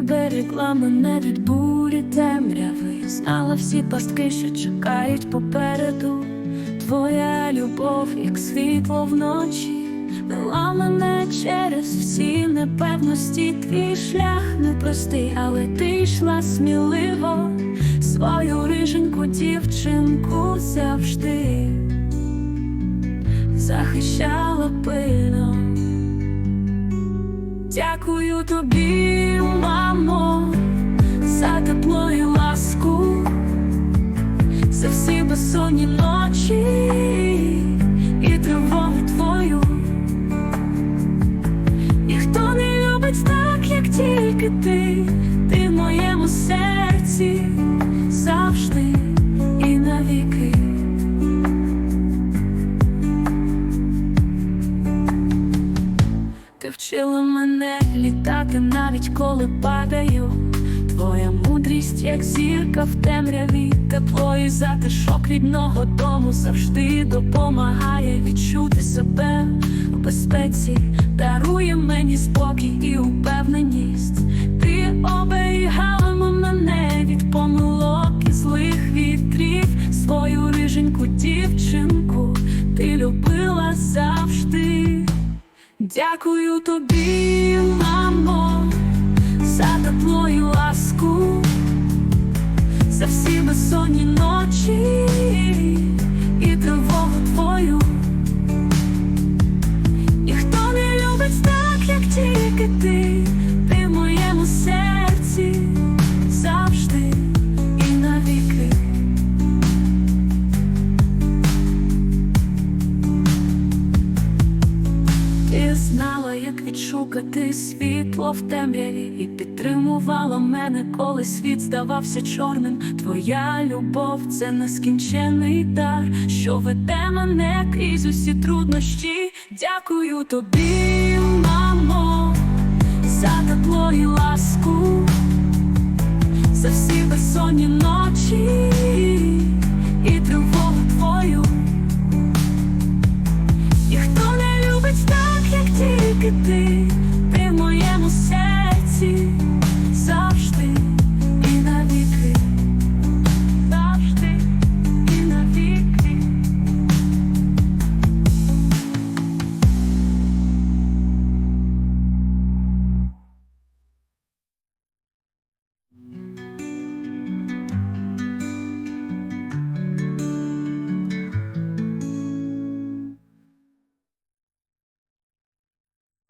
берегла мене від бурі темряви, знала всі пастки, що чекають попереду. Твоя любов, як світло вночі, вела мене через всі непевності. Твій шлях непростий, але ти йшла сміливо, свою риженьку дівчинку завжди захищала пильно. Дякую тобі, мамо, за тепло і ласку, за всі безсонні ночі і тривогу твою. Ніхто не любить так, як тільки ти, Вчила мене літати навіть коли падаю. Твоя мудрість, як зірка в темряві, тепло і затишок рідного дому завжди допомагає відчути себе в безпеці, дарує мені спокій і упевненість. Ти оберігала мене від помилок і злих вітрів, свою риженьку дівчинку, Дякую тобі, мамо, за і ласку, за всі безсонні ночі знала, як відшукати світло в темряві, і підтримувала мене, коли світ здавався чорним. Твоя любов це нескінчений дар, що веде мене крізь усі труднощі. Дякую тобі, мамо, за тепло і ласку, за всі безсонні ночі і тривогу твою. Ніхто